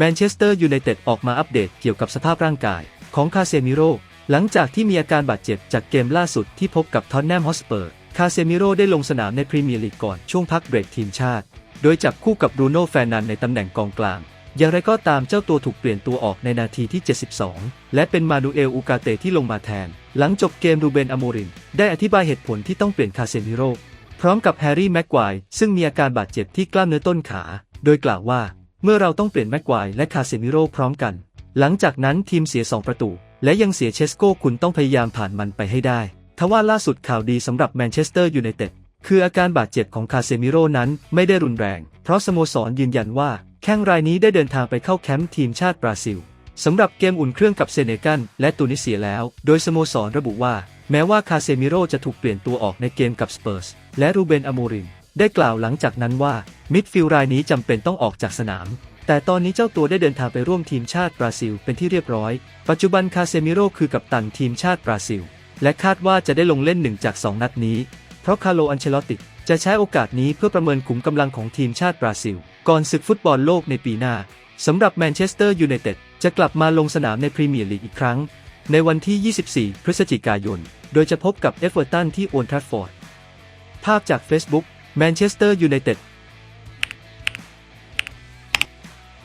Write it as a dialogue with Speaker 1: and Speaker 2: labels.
Speaker 1: แมนเชสเตอร์ยูไนเต็ดออกมาอัปเดตเกี่ยวกับสภาพร่างกายของคาเซมิโร่หลังจากที่มีอาการบาดเจ็บจากเกมล่าสุดที่พบกับทอตแนมฮอสเปอร์ คาเซมิโร่ได้ลงสนามในพรีเมียร์ลีกก่อนช่วงพักเบรกทีมชาติ โดยจับคู่กับบรูโน่แฟร์นันในตำแหน่งกองกลาง อย่างไรก็ตามเจ้าตัวถูกเปลี่ยนตัวออกในนาทีที่ 72 และเป็นมานูเอลอูกาเตที่ลงมาแทน หลังจบเกมรูเบนอโมรินได้อธิบายเหตุผลที่ต้องเปลี่ยนคาเซมิโร่พร้อมกับแฮร์รี่แม็กควายซึ่งมีอาการบาดเจ็บที่กล้ามเนื้อต้นขา โดยกล่าวว่า เมื่อเราต้องเปลี่ยนแม็กควายและคาเซมิโร่พร้อมกัน หลังจากนั้นทีมเสีย 2 ประตู และยังเสียเชสโก้คุณต้องพยายามผ่านมันไปให้ได้ ทว่าล่าสุดข่าวดีสำหรับแมนเชสเตอร์ยูไนเต็ดคืออาการบาดเจ็บของคาเซมิโร่นั้นไม่ได้รุนแรง เพราะสโมสรยืนยันว่าแข้งรายนี้ได้เดินทางไปเข้าแคมป์ทีมชาติบราซิลสำหรับเกมอุ่นเครื่องกับเซเนกัลและตูนิเซียแล้ว โดยสโมสรระบุว่า แม้ว่าคาเซมิโร่จะถูกเปลี่ยนตัวออกในเกมกับสเปอร์สและรูเบนอโมรินได้กล่าวหลังจากนั้นว่า มิดฟิลด์รายนี้จำเป็นต้องออกจากสนาม แต่ตอนนี้เจ้าตัวได้เดินทางไปร่วมทีมชาติบราซิลเป็นที่เรียบร้อย ปัจจุบันคาเซมิโร่คือกัปตันทีมชาติบราซิล และคาดว่าจะได้ลงเล่นหนึ่งจาก 2 นัดนี้ เพราะคาร์โลอันเชลติจะใช้โอกาสนี้เพื่อประเมินขุมกำลังของทีมชาติบราซิล ก่อนศึกฟุตบอลโลกในปีหน้าสำหรับแมนเชสเตอร์ยูไนเต็ดจะกลับมาลงสนามในพรีเมียร์ลีกอีกครั้ง ในวันที่ 24 พฤศจิกายน โดยจะพบกับเอฟเวอร์ตันที่โอนทรัฟฟอร์ด ภาพจาก Facebook แมนเชสเตอร์ยูไนเต็ด